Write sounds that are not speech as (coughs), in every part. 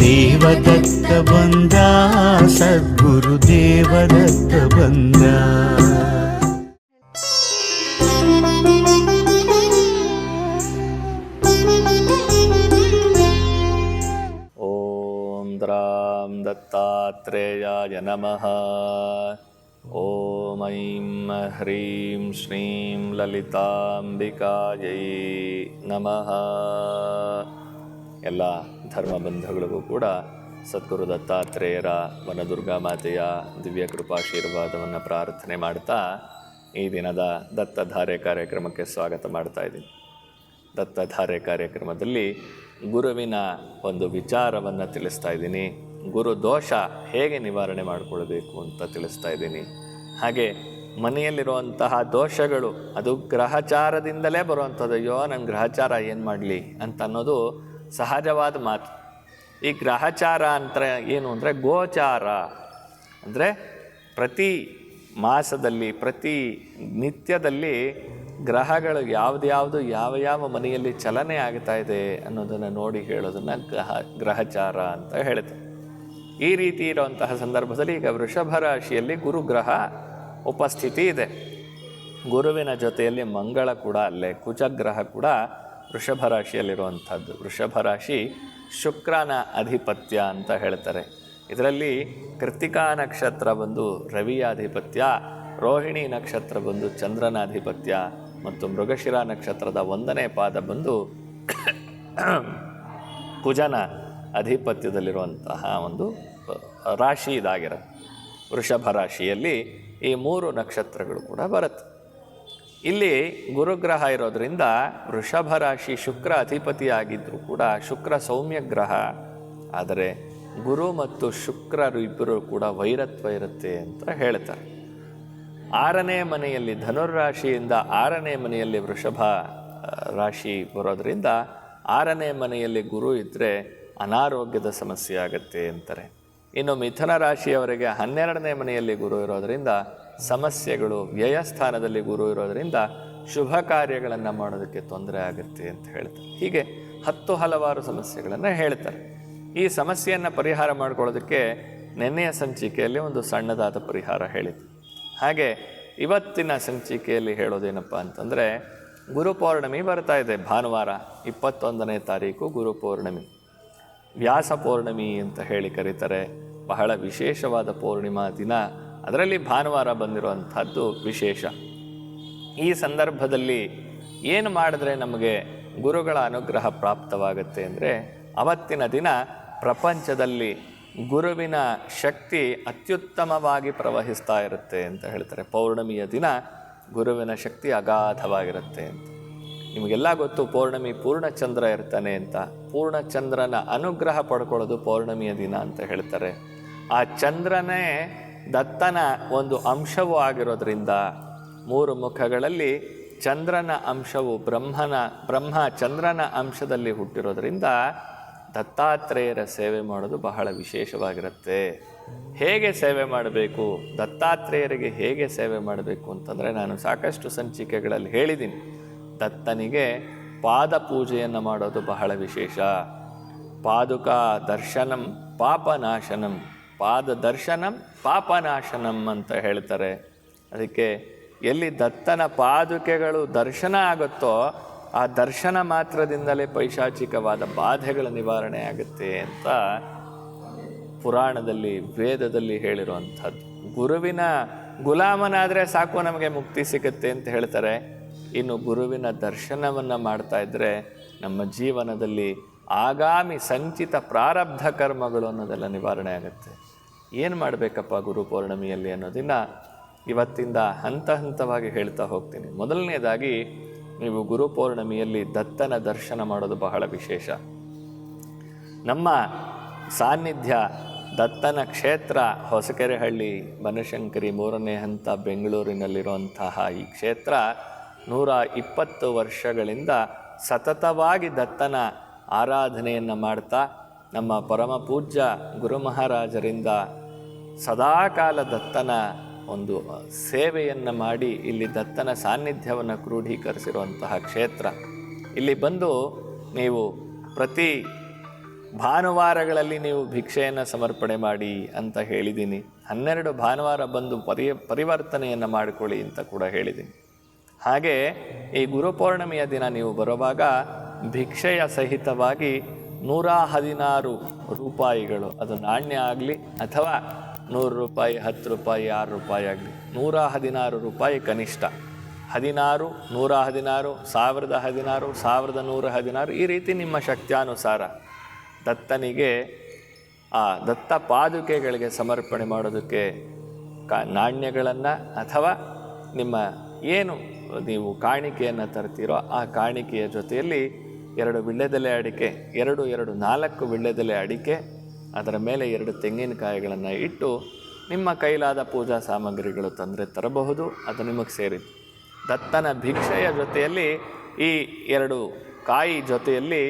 ದೇವದತ್ತ ಬಂದ ಸದ್ಗುರು ದೇವದತ್ತ ಬಂದ ॐ द्रां दत्तात्रेयाय नमः ॐ ऐं ह्रीं श्रीं ಲಲಿತಾಂಬಿಕಾಯೈ ನಮಃ ಎಲ್ಲ ಧರ್ಮ ಬಂಧುಗಳಿಗೂ ಕೂಡ ಸದ್ಗುರು ದತ್ತಾತ್ರೇಯರ ವನದುರ್ಗಾ ಮಾತೆಯ ದಿವ್ಯ ಕೃಪಾಶೀರ್ವಾದವನ್ನು ಪ್ರಾರ್ಥನೆ ಮಾಡ್ತಾ ಈ ದಿನದ ದತ್ತಧಾರೆ ಕಾರ್ಯಕ್ರಮಕ್ಕೆ ಸ್ವಾಗತ ಮಾಡ್ತಾ ಇದ್ದೀನಿ. ದತ್ತಧಾರೆ ಕಾರ್ಯಕ್ರಮದಲ್ಲಿ ಗುರುವಿನ ಒಂದು ವಿಚಾರವನ್ನು ತಿಳಿಸ್ತಾ ಇದ್ದೀನಿ. ಗುರು ದೋಷ ಹೇಗೆ ನಿವಾರಣೆ ಮಾಡಿಕೊಳ್ಬೇಕು ಅಂತ ತಿಳಿಸ್ತಾ ಇದ್ದೀನಿ. ಹಾಗೆ ಮನೆಯಲ್ಲಿರುವಂತಹ ದೋಷಗಳು ಅದು ಗ್ರಹಚಾರದಿಂದಲೇ ಬರುವಂಥದ್ದು. ಅಯ್ಯೋ ನನ್ನ ಗ್ರಹಚಾರ ಏನು ಮಾಡಲಿ ಅಂತ ಅನ್ನೋದು ಸಹಜವಾದ ಮಾತು. ಈ ಗ್ರಹಚಾರ ಅಂತ ಏನು ಅಂದರೆ ಗೋಚಾರ. ಅಂದರೆ ಪ್ರತಿ ಮಾಸದಲ್ಲಿ, ಪ್ರತಿ ನಿತ್ಯದಲ್ಲಿ ಗ್ರಹಗಳು ಯಾವ್ದ್ಯಾವುದು ಯಾವ ಯಾವ ಮನೆಯಲ್ಲಿ ಚಲನೆ ಆಗ್ತಾ ಇದೆ ಅನ್ನೋದನ್ನು ನೋಡಿ ಹೇಳೋದನ್ನು ಗ್ರಹ, ಗ್ರಹಚಾರ ಅಂತ ಹೇಳುತ್ತೆ ಈ ರೀತಿ ಇರುವಂತಹ ಸಂದರ್ಭದಲ್ಲಿ ಈಗ ವೃಷಭ ರಾಶಿಯಲ್ಲಿ ಗುರುಗ್ರಹ ಉಪಸ್ಥಿತಿ ಇದೆ. ಗುರುವಿನ ಜೊತೆಯಲ್ಲಿ ಮಂಗಳ ಕೂಡ ಅಲ್ಲೇ, ಕುಚಗ್ರಹ ಕೂಡ ವೃಷಭ ರಾಶಿಯಲ್ಲಿರುವಂಥದ್ದು. ವೃಷಭ ರಾಶಿ ಶುಕ್ರನ ಅಧಿಪತ್ಯ ಅಂತ ಹೇಳ್ತಾರೆ. ಇದರಲ್ಲಿ ಕೃತಿಕಾ ನಕ್ಷತ್ರ ಬಂದು ರವಿಯ ಅಧಿಪತ್ಯ ರೋಹಿಣಿ ನಕ್ಷತ್ರ ಬಂದು ಚಂದ್ರನ ಅಧಿಪತ್ಯ ಮತ್ತು ಮೃಗಶಿರ ನಕ್ಷತ್ರದ ಒಂದನೇ ಪಾದ ಬಂದು (coughs) ಕುಜನ ಅಧಿಪತ್ಯದಲ್ಲಿರುವಂತಹ ಒಂದು, ರಾಶಿ ಇದಾಗಿರುತ್ತೆ. ವೃಷಭ ರಾಶಿಯಲ್ಲಿ ಈ ಮೂರು ನಕ್ಷತ್ರಗಳು ಕೂಡ ಬರುತ್ತೆ. ಇಲ್ಲಿ ಗುರುಗ್ರಹ ಇರೋದ್ರಿಂದ ವೃಷಭ ರಾಶಿ ಶುಕ್ರ ಅಧಿಪತಿಯಾಗಿದ್ದರೂ ಕೂಡ ಶುಕ್ರ ಸೌಮ್ಯ ಗ್ರಹ. ಆದರೆ ಗುರು ಮತ್ತು ಶುಕ್ರರು ಇಬ್ಬರು ಕೂಡ ವೈರತ್ವ ಇರುತ್ತೆ ಅಂತ ಹೇಳ್ತಾರೆ. ಆರನೇ ಮನೆಯಲ್ಲಿ ಧನುರ್ರಾಶಿಯಿಂದ ಆರನೇ ಮನೆಯಲ್ಲಿ ವೃಷಭ ರಾಶಿ ಬರೋದರಿಂದ ಆರನೇ ಮನೆಯಲ್ಲಿ ಗುರು ಇದ್ದರೆ ಅನಾರೋಗ್ಯದ ಸಮಸ್ಯೆ ಆಗುತ್ತೆ ಅಂತಾರೆ. ಇನ್ನು ಮಿಥುನ ರಾಶಿಯವರಿಗೆ ಹನ್ನೆರಡನೇ ಮನೆಯಲ್ಲಿ ಗುರು ಇರೋದರಿಂದ ಸಮಸ್ಯೆಗಳು ವ್ಯಯಸ್ಥಾನದಲ್ಲಿ ಗುರು ಇರೋದರಿಂದ ಶುಭ ಕಾರ್ಯಗಳನ್ನು ಮಾಡೋದಕ್ಕೆ ತೊಂದರೆ ಆಗುತ್ತೆ ಅಂತ ಹೇಳ್ತಾರೆ. ಹೀಗೆ ಹತ್ತು ಹಲವಾರು ಸಮಸ್ಯೆಗಳನ್ನು ಹೇಳ್ತಾರೆ. ಈ ಸಮಸ್ಯೆಯನ್ನು ಪರಿಹಾರ ಮಾಡ್ಕೊಳ್ಳೋದಕ್ಕೆ ನೆನ್ನೆಯ ಸಂಚಿಕೆಯಲ್ಲಿ ಒಂದು ಸಣ್ಣದಾದ ಪರಿಹಾರ ಹೇಳಿದೆ ಹಾಗೆ ಇವತ್ತಿನ ಸಂಚಿಕೆಯಲ್ಲಿ ಹೇಳೋದೇನಪ್ಪ ಅಂತಂದರೆ, ಗುರು ಪೌರ್ಣಮಿ ಬರ್ತಾ ಇದೆ. ಭಾನುವಾರ ಇಪ್ಪತ್ತೊಂದನೇ ತಾರೀಕು ಗುರು ಪೌರ್ಣಮಿ. ವ್ಯಾಸ ಪೌರ್ಣಮಿ ಅಂತ ಹೇಳಿ ಕರೀತಾರೆ. ಬಹಳ ವಿಶೇಷವಾದ ಪೌರ್ಣಿಮಾ ದಿನ. ಅದರಲ್ಲಿ ಭಾನುವಾರ ಬಂದಿರುವಂಥದ್ದು ವಿಶೇಷ. ಈ ಸಂದರ್ಭದಲ್ಲಿ ಏನು ಮಾಡಿದ್ರೆ ನಮಗೆ ಗುರುಗಳ ಅನುಗ್ರಹ ಪ್ರಾಪ್ತವಾಗುತ್ತೆ ಅಂದರೆ ಅವತ್ತಿನ ದಿನ ಪ್ರಪಂಚದಲ್ಲಿ ಗುರುವಿನ ಶಕ್ತಿ ಅತ್ಯುತ್ತಮವಾಗಿ ಪ್ರವಹಿಸ್ತಾ ಇರುತ್ತೆ ಅಂತ ಹೇಳ್ತಾರೆ. ಪೌರ್ಣಮಿಯ ದಿನ ಗುರುವಿನ ಶಕ್ತಿ ಅಗಾಧವಾಗಿರುತ್ತೆ ಅಂತ. ನಿಮಗೆಲ್ಲ ಗೊತ್ತು, ಪೌರ್ಣಮಿ ಪೂರ್ಣಚಂದ್ರ ಇರ್ತಾನೆ ಅಂತ. ಪೂರ್ಣಚಂದ್ರನ ಅನುಗ್ರಹ ಪಡ್ಕೊಳ್ಳೋದು ಪೌರ್ಣಮಿಯ ದಿನ ಅಂತ ಹೇಳ್ತಾರೆ. ಆ ಚಂದ್ರನೇ ದತ್ತನ ಒಂದು ಅಂಶವೂ ಆಗಿರೋದ್ರಿಂದ ಮೂರು ಮುಖಗಳಲ್ಲಿ ಚಂದ್ರನ ಅಂಶವು ಬ್ರಹ್ಮನ, ಬ್ರಹ್ಮ ಚಂದ್ರನ ಅಂಶದಲ್ಲಿ ಹುಟ್ಟಿರೋದ್ರಿಂದ ದತ್ತಾತ್ರೇಯರ ಸೇವೆ ಮಾಡೋದು ಬಹಳ ವಿಶೇಷವಾಗಿರುತ್ತೆ. ಹೇಗೆ ಸೇವೆ ಮಾಡಬೇಕು? ದತ್ತಾತ್ರೇಯರಿಗೆ ಹೇಗೆ ಸೇವೆ ಮಾಡಬೇಕು ಅಂತಂದರೆ ನಾನು ಸಾಕಷ್ಟು ಸಂಚಿಕೆಗಳಲ್ಲಿ ಹೇಳಿದ್ದೀನಿ. ದತ್ತನಿಗೆ ಪಾದ ಪೂಜೆಯನ್ನು ಮಾಡೋದು ಬಹಳ ವಿಶೇಷ. ಪಾದುಕಾ ದರ್ಶನಂ ಪಾಪನಾಶನಂ. ಪಾದ ದರ್ಶನಂ ಪಾಪನಾಶನಂ ಅಂತ ಹೇಳ್ತಾರೆ. ಅದಕ್ಕೆ ಎಲ್ಲಿ ದತ್ತನ ಪಾದುಕೆಗಳು ದರ್ಶನ ಆಗುತ್ತೋ ಆ ದರ್ಶನ ಮಾತ್ರದಿಂದಲೇ ಪೈಶಾಚಿಕವಾದ ಬಾಧೆಗಳ ನಿವಾರಣೆ ಆಗುತ್ತೆ ಅಂತ ಪುರಾಣದಲ್ಲಿ, ವೇದದಲ್ಲಿ ಹೇಳಿರುವಂಥದ್ದು. ಗುರುವಿನ ಗುಲಾಮನಾದರೆ ಸಾಕು ನಮಗೆ ಮುಕ್ತಿ ಸಿಗುತ್ತೆ ಅಂತ ಹೇಳ್ತಾರೆ. ಇನ್ನು ಗುರುವಿನ ದರ್ಶನವನ್ನು ಮಾಡ್ತಾ ಇದ್ದರೆ ನಮ್ಮ ಜೀವನದಲ್ಲಿ ಆಗಾಮಿ ಸಂಚಿತ ಪ್ರಾರಬ್ಧ ಕರ್ಮಗಳು ಅನ್ನೋದೆಲ್ಲ ನಿವಾರಣೆ ಆಗುತ್ತೆ. ಏನು ಮಾಡಬೇಕಪ್ಪ ಗುರು ಪೌರ್ಣಮಿಯಲ್ಲಿ ಅನ್ನೋದನ್ನು ಇವತ್ತಿಂದ ಹಂತ ಹಂತವಾಗಿ ಹೇಳ್ತಾ ಹೋಗ್ತೀನಿ. ಮೊದಲನೇದಾಗಿ ನೀವು ಗುರು ಪೌರ್ಣಮಿಯಲ್ಲಿ ದತ್ತನ ದರ್ಶನ ಮಾಡೋದು ಬಹಳ ವಿಶೇಷ. ನಮ್ಮ ಸಾನ್ನಿಧ್ಯ ದತ್ತನ ಕ್ಷೇತ್ರ ಹೊಸಕೆರೆಹಳ್ಳಿ ಬನಶಂಕರಿ ಮೂರನೇ ಹಂತ ಬೆಂಗಳೂರಿನಲ್ಲಿರುವಂತಹ ಈ ಕ್ಷೇತ್ರ ನೂರ ಇಪ್ಪತ್ತು ವರ್ಷಗಳಿಂದ ಸತತವಾಗಿ ದತ್ತನ ಆರಾಧನೆಯನ್ನು ಮಾಡ್ತಾ ನಮ್ಮ ಪರಮ ಪೂಜ್ಯ ಗುರು ಮಹಾರಾಜರಿಂದ ಸದಾಕಾಲ ದತ್ತನ ಒಂದು ಸೇವೆಯನ್ನು ಮಾಡಿ ಇಲ್ಲಿ ದತ್ತನ ಸಾನ್ನಿಧ್ಯವನ್ನು ಕ್ರೋಢೀಕರಿಸಿರುವಂತಹ ಕ್ಷೇತ್ರ. ಇಲ್ಲಿ ಬಂದು ನೀವು ಪ್ರತಿ ಭಾನುವಾರಗಳಲ್ಲಿ ನೀವು ಭಿಕ್ಷೆಯನ್ನು ಸಮರ್ಪಣೆ ಮಾಡಿ ಅಂತ ಹೇಳಿದ್ದೀನಿ. ಹನ್ನೆರಡು ಭಾನುವಾರ ಬಂದು ಪರಿ, ಪರಿವರ್ತನೆಯನ್ನು ಮಾಡಿಕೊಳ್ಳಿ ಅಂತ ಕೂಡ ಹೇಳಿದ್ದೀನಿ. ಹಾಗೆ ಈ ಗುರುಪೌರ್ಣಮಿಯ ದಿನ ನೀವು ಬರುವಾಗ ಭಿಕ್ಷೆಯ ಸಹಿತವಾಗಿ ನೂರ ಹದಿನಾರು ರೂಪಾಯಿಗಳು, ಅದು ನಾಣ್ಯ ಆಗಲಿ ಅಥವಾ ನೂರು ರೂಪಾಯಿ, ಹತ್ತು ರೂಪಾಯಿ, ಆರು ರೂಪಾಯಿ ಆಗಲಿ. ನೂರ ಹದಿನಾರು ರೂಪಾಯಿ ಕನಿಷ್ಠ. ಹದಿನಾರು, ನೂರ ಹದಿನಾರು, ಸಾವಿರದ ಹದಿನಾರು, ಸಾವಿರದ ನೂರ ಹದಿನಾರು ಈ ರೀತಿ ನಿಮ್ಮ ಶಕ್ತ್ಯಾನುಸಾರ ದತ್ತನಿಗೆ, ಆ ದತ್ತ ಪಾದುಕೆಗಳಿಗೆ ಸಮರ್ಪಣೆ ಮಾಡೋದಕ್ಕೆ ಕಾ ನಾಣ್ಯಗಳನ್ನು ಅಥವಾ ನಿಮ್ಮ ಏನು ನೀವು ಕಾಣಿಕೆಯನ್ನು ತರ್ತೀರೋ ಆ ಕಾಣಿಕೆಯ ಜೊತೆಯಲ್ಲಿ ಎರಡು ವಿಳ್ಳೆದೆಲೆ ಅಡಿಕೆ, ಎರಡು ಎರಡು ನಾಲ್ಕು ವಿಳ್ಳೆದೆಲೆ ಅಡಿಕೆ ಅದರ ಮೇಲೆ ಎರಡು ತೆಂಗಿನಕಾಯಿಗಳನ್ನು ಇಟ್ಟು ನಿಮ್ಮ ಕೈಲಾದ ಪೂಜಾ ಸಾಮಗ್ರಿಗಳು ತಂದರೆ ತರಬಹುದು, ಅದು ನಿಮಗೆ ಸೇರಿದ್ದು. ದತ್ತನ ಭಿಕ್ಷೆಯ ಜೊತೆಯಲ್ಲಿ ಈ ಎರಡು ಕಾಯಿ ಜೊತೆಯಲ್ಲಿ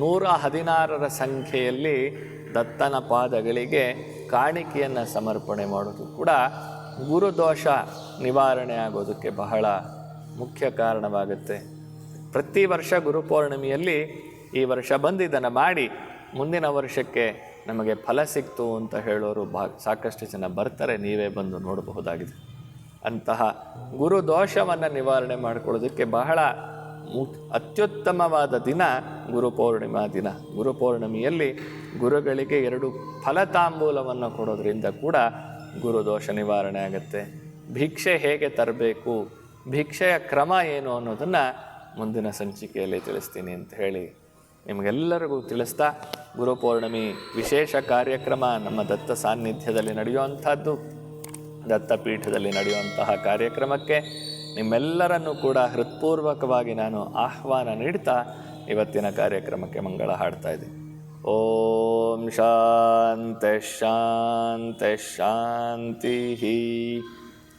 ನೂರ ಹದಿನಾರರ ಸಂಖ್ಯೆಯಲ್ಲಿ ದತ್ತನ ಪಾದಗಳಿಗೆ ಕಾಣಿಕೆಯನ್ನು ಸಮರ್ಪಣೆ ಮಾಡೋದು ಕೂಡ ಗುರುದೋಷ ನಿವಾರಣೆ ಆಗೋದಕ್ಕೆ ಬಹಳ ಮುಖ್ಯ ಕಾರಣವಾಗುತ್ತೆ. ಪ್ರತಿ ವರ್ಷ ಗುರುಪೌರ್ಣಿಮೆಯಲ್ಲಿ ಈ ವರ್ಷ ಬಂದಿದ್ದನ್ನು ಮಾಡಿ ಮುಂದಿನ ವರ್ಷಕ್ಕೆ ನಮಗೆ ಫಲ ಸಿಕ್ತು ಅಂತ ಹೇಳೋರು ಬಾ, ಸಾಕಷ್ಟು ಜನ ಬರ್ತಾರೆ, ನೀವೇ ಬಂದು ನೋಡಬಹುದಾಗಿದೆ. ಅಂತಹ ಗುರು ದೋಷವನ್ನು ನಿವಾರಣೆ ಮಾಡಿಕೊಳ್ಳೋದಕ್ಕೆ ಬಹಳ ಅತ್ಯುತ್ತಮವಾದ ದಿನ ಗುರುಪೌರ್ಣಿಮಾ ದಿನ. ಗುರು ಪೌರ್ಣಿಮೆಯಲ್ಲಿ ಗುರುಗಳಿಗೆ ಎರಡು ಫಲತಾಂಬೂಲವನ್ನು ಕೊಡೋದ್ರಿಂದ ಕೂಡ ಗುರು ದೋಷ ನಿವಾರಣೆ ಆಗುತ್ತೆ. ಭಿಕ್ಷೆ ಹೇಗೆ ತರಬೇಕು, ಭಿಕ್ಷೆಯ ಕ್ರಮ ಏನು ಅನ್ನೋದನ್ನು ಮುಂದಿನ ಸಂಚಿಕೆಯಲ್ಲಿ ತಿಳಿಸ್ತೀನಿ ಅಂತ ಹೇಳಿ ನಿಮಗೆಲ್ಲರಿಗೂ ತಿಳಿಸ್ತಾ ಗುರುಪೌರ್ಣಮಿ ವಿಶೇಷ ಕಾರ್ಯಕ್ರಮ ನಮ್ಮ ದತ್ತ ಸಾನ್ನಿಧ್ಯದಲ್ಲಿ ನಡೆಯುವಂಥದ್ದು. ದತ್ತಪೀಠದಲ್ಲಿ ನಡೆಯುವಂತಹ ಕಾರ್ಯಕ್ರಮಕ್ಕೆ ನಿಮ್ಮೆಲ್ಲರನ್ನೂ ಕೂಡ ಹೃತ್ಪೂರ್ವಕವಾಗಿ ನಾನು ಆಹ್ವಾನ ನೀಡ್ತಾ ಇವತ್ತಿನ ಕಾರ್ಯಕ್ರಮಕ್ಕೆ ಮಂಗಳ ಹಾಡ್ತಾ ಇದ್ದೀನಿ. ಓಂ ಶಾಂತೆ ಶಾಂತೆ ಶಾಂತಿ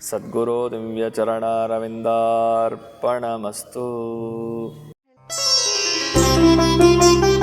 ಸದ್ಗುರು ದಿವ್ಯಚರಣಾರವಿಂದಾರ್ಪಣಮಸ್ತು Thank you.